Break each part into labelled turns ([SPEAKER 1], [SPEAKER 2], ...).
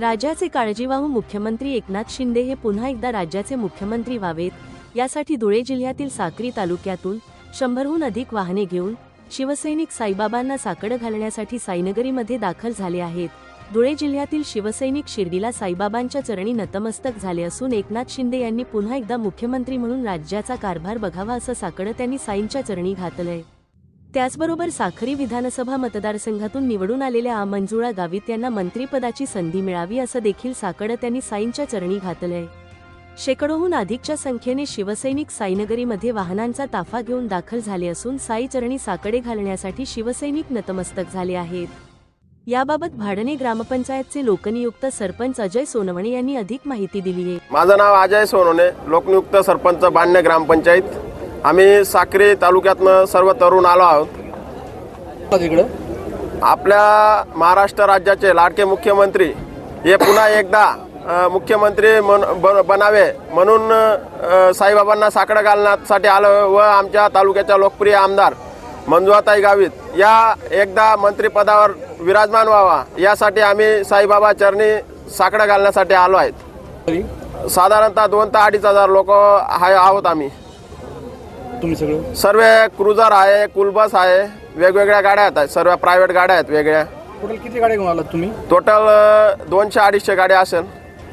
[SPEAKER 1] राज्याचे काळजीवाहू मुख्यमंत्री एकनाथ शिंदे हे पुन्हा एकदा राज्याचे मुख्यमंत्री व्हावेत. यासाठी धुळे जिल्ह्यातील साक्री तालुक्यातून शंभरहून अधिक वाहने घेऊन शिवसैनिक साईबाबांना साकडं घालण्यासाठी साईनगरीमध्ये दाखल झाले आहेत. धुळे जिल्ह्यातील शिवसैनिक शिर्डीला साईबाबांच्या चरणी नतमस्तक झाले असून एकनाथ शिंदे यांनी पुन्हा एकदा मुख्यमंत्री म्हणून राज्याचा कारभार बघावा असं साकडं त्यांनी साईंच्या चरणी घातलंय. त्याचबरोबर साखरी विधानसभा मतदारसंघातून निवडून आलेल्या मंजुळा गावित यांना मंत्रिपदाची संधी मिळावी असं देखील साकडं त्यांनी साईंच्या चरणी घातलंय. शेकडोहून अधिकच्या संख्येने शिवसैनिक साईनगरीमध्ये वाहनांचा ताफा घेऊन दाखल झाले असून साई चरणी साकडे घालण्यासाठी शिवसैनिक नतमस्तक झाले आहेत. याबाबत भाडणे ग्रामपंचायतचे लोकनियुक्त सरपंच अजय सोनवणे यांनी अधिक माहिती दिली आहे
[SPEAKER 2] माझं नाव अजय सोनवणे लोकनियुक्त सरपंच बाण्य ग्रामपंचायत. आम्ही साक्री तालुक्यातनं सर्व तरुण आलो आहोत.
[SPEAKER 3] तिकडं?
[SPEAKER 2] आपल्या महाराष्ट्र राज्याचे लाडके मुख्यमंत्री हे पुन्हा एकदा मुख्यमंत्री मन बन- बनावे म्हणून साईबाबांना साकडं घालण्यासाठी आलं व आमच्या तालुक्याच्या लोकप्रिय आमदार मंजुआताई गावित या एकदा मंत्रिपदावर विराजमान व्हावा यासाठी आम्ही साईबाबा चरणी साकडं घालण्यासाठी आलो आहेत. साधारणतः दोन ते अडीच हजार लोक आहे आहोत आम्ही.
[SPEAKER 3] तुम्ही सगळं?
[SPEAKER 2] सर्व क्रुझर आहे कुलबस आहे वेगवेगळ्या गाड्या आहेत सर्व प्रायव्हेट गाड्या आहेत वेगळ्या.
[SPEAKER 3] टोटल किती गाड्या घेऊन आलात तुम्ही?
[SPEAKER 2] टोटल दोनशे अडीचशे गाड्या असेल.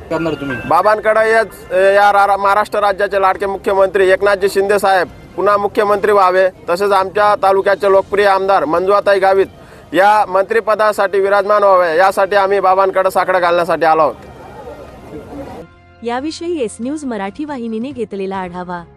[SPEAKER 3] करणार तुम्ही?
[SPEAKER 2] बाबांकडे अ, या रा- महाराष्ट्र राज्याचे लाडके मुख्यमंत्री एकनाथजी शिंदे साहेब पुन्हा मुख्यमंत्री व्हावे. तसेच आमच्या तालुक्याचे लोकप्रिय आमदार मंजुआताई गावित या मंत्रिपदासाठी विराजमान व्हावे. यासाठी आम्ही बाबांकडे साकडं घालण्यासाठी आलो आहोत.
[SPEAKER 1] याविषयी एस न्यूज मराठी वाहिनीने घेतलेला आढावा.